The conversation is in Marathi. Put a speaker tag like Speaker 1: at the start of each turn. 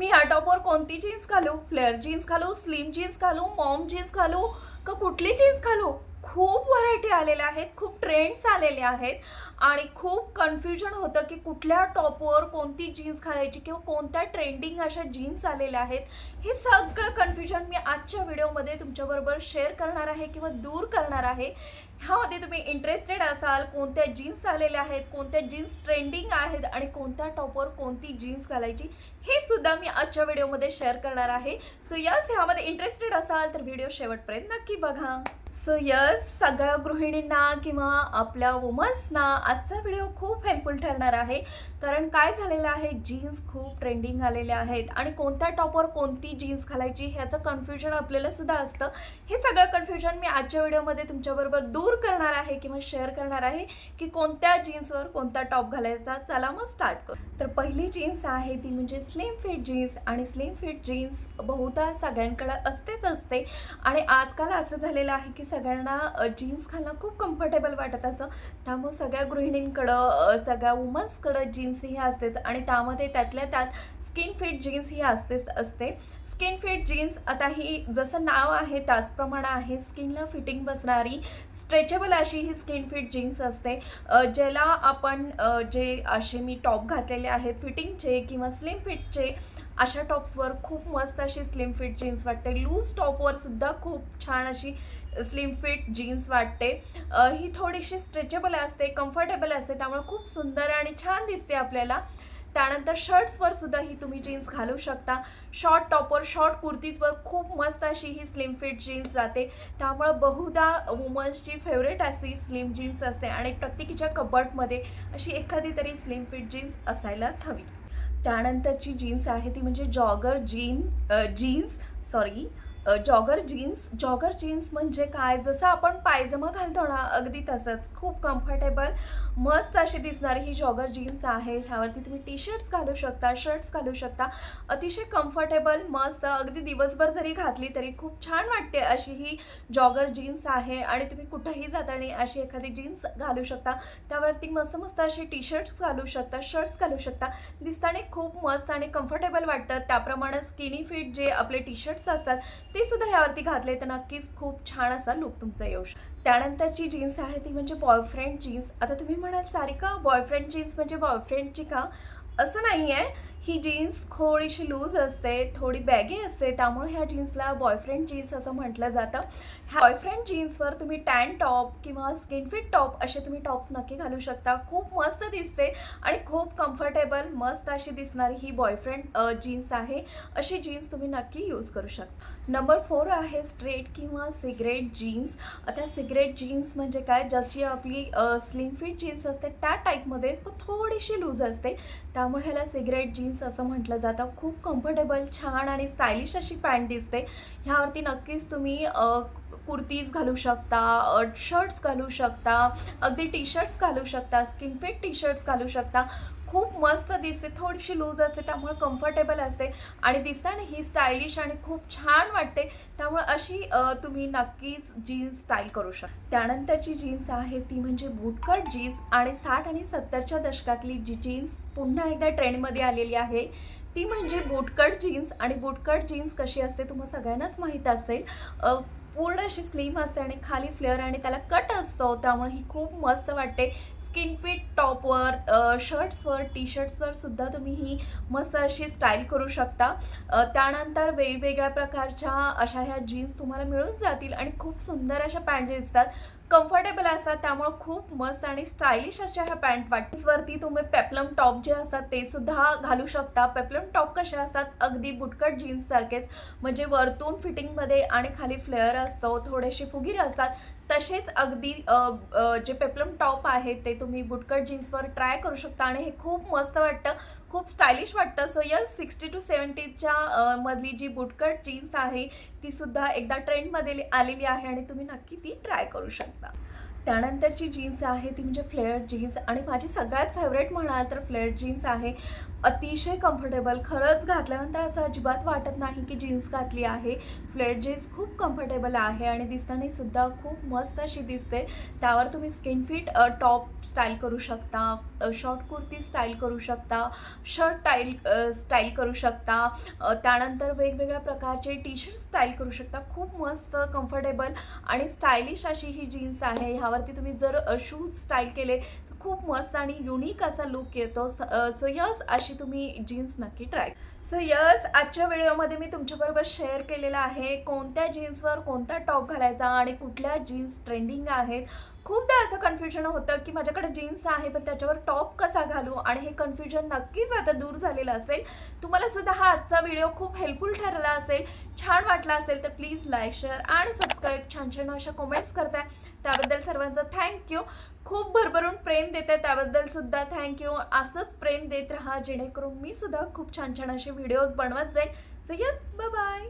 Speaker 1: मी ह्या टॉपवर कोणती जीन्स घालू? फ्लेअर जीन्स घालू? स्लिम जीन्स घालू? मॉम जीन्स घालू? का कुठली जीन्स घालू? खूप व्हरायटी आलेल्या आहेत खूप ट्रेंड्स आलेले आहेत. आणि खूप कन्फ्युजन होतं की कुठल्या टॉपवर कोणती जीन्स घालायची किंवा कोणत्या ट्रेंडिंग अशा जीन्स आलेल्या आहेत. हे सगळं कन्फ्युजन मी आजच्या व्हिडिओमध्ये तुमच्याबरोबर शेअर करणार आहे किंवा दूर करणार आहे. ह्यामध्ये तुम्ही इंटरेस्टेड असाल कोणत्या जीन्स आलेल्या आहेत कोणत्या जीन्स ट्रेंडिंग आहेत आणि कोणत्या टॉपवर कोणती जीन्स घालायची हे सुद्धा मी आजच्या व्हिडिओमध्ये शेअर करणार आहे. सो यस ह्यामध्ये इंटरेस्टेड असाल तर व्हिडिओ शेवटपर्यंत नक्की बघा. सो यस सगळ्या गृहिणींना किंवा आपल्या वुमन्सना आजचा व्हिडिओ खूप हेल्पफुल ठरणार आहे. कारण काय झालेलं आहे जीन्स खूप ट्रेंडिंग आलेल्या आहेत आणि कोणत्या टॉपवर कोणती जीन्स घालायची ह्याचं कन्फ्युजन आपल्याला सुद्धा असतं. हे सगळं कन्फ्युजन मी आजच्या व्हिडिओमध्ये तुमच्याबरोबर दूर करणार आहे किंवा शेअर करणार आहे की कोणत्या जीन्सवर कोणता टॉप घालायचा चला मग स्टार्ट करू. तर पहिली जीन्स आहे ती म्हणजे स्लिम फिट जीन्स आणि स्लिम फिट जीन्स बहुधा सगळ्यांकडे असतेच असते. आणि आजकाल असं झालेलं आहे की सगळ्यांना जीन्स घालणं खूप कम्फर्टेबल वाटत असं. त्यामुळे सगळ्या गृहिणींकडं सगळ्या वुमन्सकडं जीन्स ही असतेच आणि त्यामध्ये त्यातल्या त्यात स्किन फिट जीन्स ही असतेच असते. स्किन फिट जीन्स आता ही जसं नाव आहे त्याचप्रमाणे आहे स्किनला फिटिंग बसणारी स्ट्रेचेबल अशी ही स्किन फिट जीन्स असते. ज्याला आपण जे असे मी टॉप घातलेले आहेत फिटिंगचे किंवा स्लिम फिटचे अशा टॉप्सवर खूप मस्त अशी स्लिम फिट जीन्स वाटते. लूज टॉपवर सुद्धा खूप छान अशी स्लिम फिट जीन्स वाटते. ही थोडीशी स्ट्रेचेबल असते कम्फर्टेबल असते त्यामुळे खूप सुंदर आणि छान दिसते आपल्याला. त्यानंतर शर्ट्सवर सुद्धा ही तुम्ही जीन्स घालू शकता. शॉर्ट टॉपवर शॉर्ट कुर्तीजवर खूप मस्त अशी ही स्लिम फिट जीन्स जाते. त्यामुळं बहुधा वुमन्सची फेवरेट अशी स्लिम जीन्स असते आणि प्रत्येकीच्या कबर्टमध्ये अशी एखादी तरी स्लिम फिट जीन्स असायलाच हवी. त्यानंतरची जीन्स आहे ती म्हणजे jogger jean jeans sorry jogger jeans jogger jeans म्हणजे काय? जसं आपण पायजमा घालतो ना अगदी तसंच. खूप कम्फर्टेबल मस्त अशी दिसणारी ही जॉगर जीन्स आहे. ह्यावरती तुम्ही टी शर्ट्स घालू शकता शर्ट्स घालू शकता. अतिशय कम्फर्टेबल मस्त. अगदी दिवसभर जरी घातली तरी खूप छान वाटते अशी ही जॉगर जीन्स आहे. आणि तुम्ही कुठंही जाताना अशी एखादी जीन्स घालू शकता. त्यावरती मस्त मस्त असे टी शर्ट्स घालू शकता शर्ट्स घालू शकता. दिसताना खूप मस्त आणि कम्फर्टेबल वाटतं. त्याप्रमाणे स्किनी फिट जे आपले टी शर्ट्स असतात ते सुद्धा ह्यावरती घातले तर नक्कीच खूप छान असा लुक तुमचा येऊ शकतो त्यानंतरची जीन्स आहे ती म्हणजे बॉयफ्रेंड जीन्स आता तुम्ही म्हणाल सारिका बॉयफ्रेंड जीन्स म्हणजे बॉयफ्रेंडची का? असं नाही आहे ही जीन्स थोडीशी लूज असते थोडी बॅगी असते त्यामुळे ह्या जीन्सला बॉयफ्रेंड जीन्स असं म्हटलं जातं. ह्या बॉयफ्रेंड जीन्सवर तुम्ही टॅन टॉप किंवा स्किन फिट टॉप असे तुम्ही टॉप्स नक्की घालू शकता. खूप मस्त दिसते आणि खूप कम्फर्टेबल मस्त अशी दिसणारी ही बॉयफ्रेंड जीन्स आहे. अशी जीन्स तुम्ही नक्की यूज करू शकता. नंबर फोर आहे स्ट्रेट किंवा सिगरेट जीन्स आता सिगरेट जीन्स म्हणजे काय? जशी आपली स्लिम फिट जीन्स असते त्या टाईपमध्येच पण थोडीशी लूज असते. त्यामुळे ह्याला सिगरेट जीन्स असं म्हटलं जातं. खूप कम्फर्टेबल छान आणि स्टायलिश अशी पॅन्ट दिसते. ह्यावरती नक्कीच तुम्ही कुर्तीज घालू शकता शर्ट्स घालू शकता अगदी टी शर्ट्स घालू शकता स्किन फिट टी शर्ट्स घालू शकता. खूप मस्त दिसते. थोडीशी लूज असते त्यामुळे कम्फर्टेबल असते. आणि दिसताना ही स्टायलिश आणि खूप छान वाटते. त्यामुळे अशी तुम्ही नक्कीच जीन्स स्टाईल करू शकता त्यानंतरची जीन्स आहे ती म्हणजे बूटकट जीन्स आणि साठ आणि सत्तरच्या दशकातली जी जीन्स पुन्हा एकदा ट्रेंडमध्ये आलेली आहे ती म्हणजे बूटकट जीन्स आणि बुटकट जीन्स कशी असते तुम्हाला सगळ्यांनाच माहीत असेल. पूर्ण अशी स्लिम असते आणि खाली फ्लेअर आणि त्याला कट असतो. त्यामुळे ही खूप मस्त वाटते. स्किन फिट टॉपवर शर्ट्सवर टी शर्ट्सवर सुद्धा तुम्ही ही मस्त अशी स्टाईल करू शकता. त्यानंतर वेगवेगळ्या प्रकारच्या अशा ह्या जीन्स तुम्हाला मिळून जातील आणि खूप सुंदर अशा पॅन्ट दिसतात. कम्फर्टेबल असतात त्यामुळे खूप मस्त आणि स्टायलिश अशा ह्या पॅन्ट वाटसवरती तुम्ही पेप्लम टॉप जे असतात ते सुद्धा घालू शकता. पेप्लम टॉप कसे असतात? अगदी बुटकट जीन्स सारखेच. म्हणजे वरतून फिटिंगमध्ये आणि खाली फ्लेअर असतो थोडेसे फुगीर असतात. तसेच अगदी जे पेप्लम टॉप आहे ते तुम्ही बुटकट जीन्सवर ट्राय करू शकता आणि हे खूप मस्त वाटतं खूप स्टायलिश वाटतं. सो यस सिक्स्टी टू सेवन्टीच्या मधली जी बुटकट जीन्स आहे ती सुद्धा एकदा ट्रेंडमध्ये आलेली आहे आणि तुम्ही नक्की ती ट्राय करू शकता. त्यानंतरची जीन्स आहे ती म्हणजे फ्लेअर जीन्स आणि माझी सगळ्यात फेवरेट म्हणाल तर फ्लेअर जीन्स आहे. अतिशय कम्फर्टेबल खरंच घातल्यानंतर असं अजिबात वाटत नाही की जीन्स घातली आहे. फ्लेअर जीन्स खूप कम्फर्टेबल आहे आणि दिसताना सुद्धा खूप मस्त अशी दिसते. त्यावर तुम्ही स्किन फिट टॉप स्टाईल करू शकता शॉर्ट कुर्ती स्टाईल करू शकता शर्ट टाईल स्टाईल करू शकता त्यानंतर वेगवेगळ्या प्रकारचे टी शर्ट स्टाईल करू शकता. खूप मस्त कम्फर्टेबल आणि स्टायलिश अशी ही जीन्स आहे. ह्या ह्यावरती तुम्ही जर शूज स्टाईल केले खूप मस्त आणि युनिक असा लुक येतो. सो यस अशी तुम्ही जीन्स नक्की ट्राय सो यस आजच्या व्हिडिओमध्ये मी तुमच्याबरोबर शेअर केलेला आहे कोणत्या जीन्सवर कोणता टॉप घालायचा आणि कुठल्या जीन्स ट्रेंडिंग आहेत. खूपदा असं कन्फ्युजन होतं की माझ्याकडे जीन्स आहे पण त्याच्यावर टॉप कसा घालू आणि हे कन्फ्युजन नक्कीच आता दूर झालेलं असेल. तुम्हाला सुद्धा हा आजचा व्हिडिओ खूप हेल्पफुल ठरला असेल छान वाटला असेल तर प्लीज लाईक शेअर आणि सबस्क्राईब छान छान अशा कमेंट्स करताय. त्याबद्दल सर्वांचं थँक्यू खूप भरभरून प्रेम देत आहे त्याबद्दल सुद्धा थँक्यू असंच प्रेम देत राहा जेणेकरून मी सुद्धा खूप छान छान असे व्हिडिओज बनवत जाईल सो यस बाय